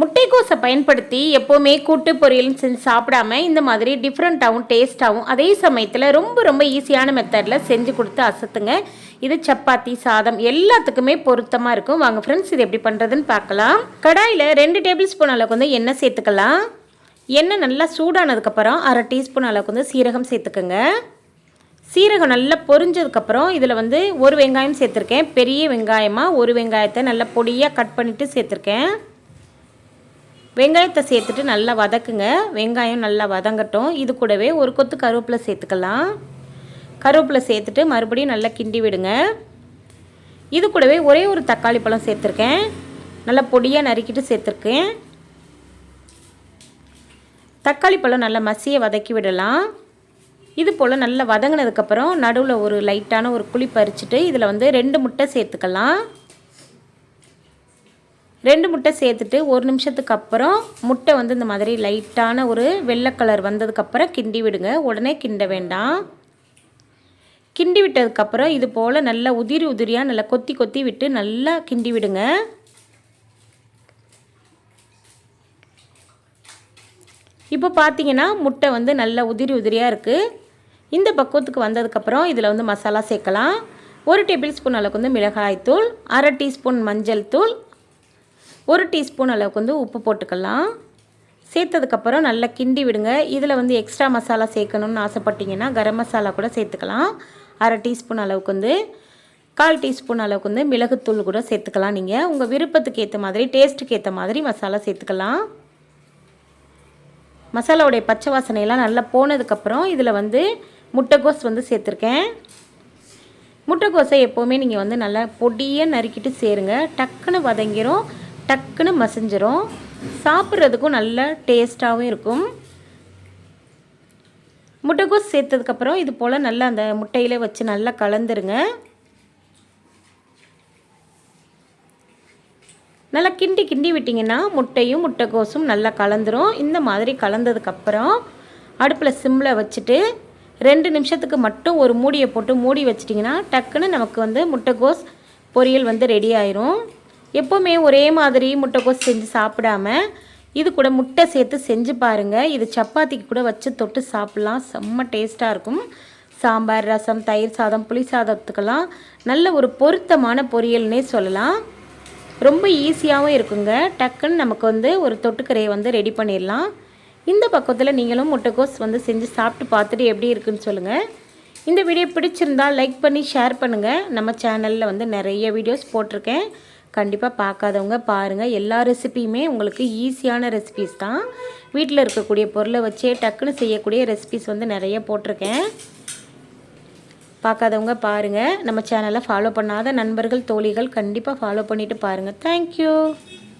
முட்டைக்கோஸை பயன்படுத்தி எப்போவுமே கூட்டு பொரியல் செஞ்சு சாப்பிடாம இந்த மாதிரி டிஃப்ரெண்ட்டாகவும் டேஸ்ட்டாகவும் அதே சமயத்தில் ரொம்ப ரொம்ப ஈஸியான மெத்தடில் செஞ்சு கொடுத்து அசத்துங்க. இது சப்பாத்தி சாதம் எல்லாத்துக்குமே பொருத்தமாக இருக்கும். வாங்க ஃப்ரெண்ட்ஸ் இது எப்படி பண்ணுறதுன்னு பார்க்கலாம். கடாயில் ரெண்டு டேபிள் ஸ்பூன் அளவுக்கு வந்து எண்ணெய் சேர்த்துக்கலாம். எண்ணெய் நல்லா சூடானதுக்கப்புறம் அரை டீஸ்பூன் அளவுக்கு வந்து சீரகம் சேர்த்துக்கோங்க. சீரகம் நல்லா பொரிஞ்சதுக்கப்புறம் இதில் வந்து ஒரு வெங்காயம் சேர்த்துருக்கேன். பெரிய வெங்காயமாக ஒரு வெங்காயத்தை நல்லா பொடியாக கட் பண்ணிவிட்டு சேர்த்துருக்கேன். வெங்காயத்தை சேர்த்துட்டு நல்லா வதக்குங்க. வெங்காயம் நல்லா வதங்கட்டும். இது கூடவே ஒரு கொத்து கருவேப்பிலை சேர்த்துக்கலாம். கருவேப்பிலை சேர்த்துட்டு மறுபடியும் நல்லா கிண்டி விடுங்க. இது கூடவே ஒரே ஒரு தக்காளி பழம் சேர்த்துருக்கேன். நல்லா பொடியாக நறுக்கிட்டு சேர்த்துருக்கேன். தக்காளி பழம் நல்லா மசியை வதக்கி விடலாம். இது போல் நல்லா வதங்கினதுக்கப்புறம் நடுவில் ஒரு லைட்டான ஒரு குழி பறிச்சுட்டு இதில் வந்து ரெண்டு முட்டை சேர்த்துக்கலாம். ரெண்டு முட்டை சேர்த்துட்டு ஒரு நிமிஷத்துக்கு அப்புறம் முட்டை வந்து இந்த மாதிரி லைட்டான ஒரு வெள்ளை கலர் வந்ததுக்கப்புறம் கிண்டி விடுங்க. உடனே கிண்ட வேண்டாம். கிண்டி விட்டதுக்கப்புறம் இது போல் நல்லா உதிரி உதிரியாக நல்லா கொத்தி கொத்தி விட்டு நல்லா கிண்டி விடுங்க. இப்போ பார்த்தீங்கன்னா முட்டை வந்து நல்லா உதிரி உதிரியாக இருக்குது இந்த பக்குவத்துக்கு வந்ததுக்கப்புறம் இதில் வந்து மசாலா சேர்க்கலாம். ஒரு டேபிள் ஸ்பூன் அளவுக்கு வந்து மிளகாய்த்தூள் அரை டீஸ்பூன் மஞ்சள் தூள் ஒரு டீஸ்பூன் அளவுக்கு வந்து உப்பு போட்டுக்கலாம். சேர்த்ததுக்கப்புறம் நல்லா கிண்டி விடுங்க. இதில் வந்து எக்ஸ்ட்ரா மசாலா சேர்க்கணுன்னு ஆசைப்பட்டீங்கன்னா கரம் மசாலா கூட சேர்த்துக்கலாம். அரை டீஸ்பூன் அளவுக்கு வந்து கால் டீஸ்பூன் அளவுக்கு வந்து மிளகுத்தூள் கூட சேர்த்துக்கலாம் நீங்கள் உங்கள் விருப்பத்துக்கு ஏற்ற மாதிரி டேஸ்ட்டுக்கு ஏற்ற மாதிரி மசாலா சேர்த்துக்கலாம். மசாலாவுடைய பச்சை வாசனையெல்லாம் நல்லா போனதுக்கப்புறம் இதில் வந்து முட்டைகோஸ் வந்து சேர்த்துருக்கேன். முட்டைகோஸை எப்போவுமே நீங்கள் வந்து நல்லா பொடியாக நறுக்கிட்டு சேருங்க. டக்குன்னு வதங்கிரும். டக்குன்னு மசிஞ்சிரும். சாப்பிட்றதுக்கும் நல்ல டேஸ்ட்டாகவும் இருக்கும். முட்டைக்கோஸ் சேர்த்ததுக்கப்புறம் இது போல் நல்லா அந்த முட்டையில் வச்சு நல்லா கலந்துருங்க. நல்லா கிண்டி கிண்டி விட்டிங்கன்னா முட்டையும் முட்டைக்கோஸும் நல்லா கலந்துரும். இந்த மாதிரி கலந்ததுக்கப்புறம் அடுப்பில் சிம்மில் வச்சுட்டு ரெண்டு நிமிஷத்துக்கு மட்டும் ஒரு மூடியை போட்டு மூடி வச்சிட்டிங்கன்னா டக்குன்னு நமக்கு வந்து முட்டைக்கோஸ் பொரியல் வந்து ரெடி ஆயிரும். எப்போவுமே ஒரே மாதிரி முட்டைக்கோஸ் செஞ்சு சாப்பிடாம இது கூட முட்டை சேர்த்து செஞ்சு பாருங்கள் இது சப்பாத்திக்கு கூட வச்சு தொட்டு சாப்பிட்லாம். செம்ம டேஸ்ட்டாக இருக்கும். சாம்பார் ரசம் தயிர் சாதம் புளி சாதத்துக்கெல்லாம் நல்ல ஒரு பொருத்தமான பொரியல்னே சொல்லலாம். ரொம்ப ஈஸியாகவும் இருக்குங்க. டக்குன்னு நமக்கு வந்து ஒரு தொட்டுக்கரையை வந்து ரெடி பண்ணிடலாம். இந்த பக்கத்தில் நீங்களும் முட்டைக்கோஸ் வந்து செஞ்சு சாப்பிட்டு பார்த்துட்டு எப்படி இருக்குன்னு சொல்லுங்கள் இந்த வீடியோ பிடிச்சிருந்தால் லைக் பண்ணி ஷேர் பண்ணுங்கள் நம்ம சேனலில் வந்து நிறைய வீடியோஸ் போட்டிருக்கேன். கண்டிப்பாக பார்க்காதவங்க பாருங்கள் எல்லா ரெசிபியுமே உங்களுக்கு ஈஸியான ரெசிபிஸ் தான். வீட்டில் இருக்கக்கூடிய பொருளை வச்சே டக்குன்னு செய்யக்கூடிய ரெசிபிஸ் வந்து நிறைய போட்டிருக்கேன். பார்க்காதவங்க பாருங்கள் நம்ம சேனலை ஃபாலோ பண்ணாத நண்பர்கள் தோழிகள் கண்டிப்பாக ஃபாலோ பண்ணிவிட்டு பாருங்கள் தேங்க்யூ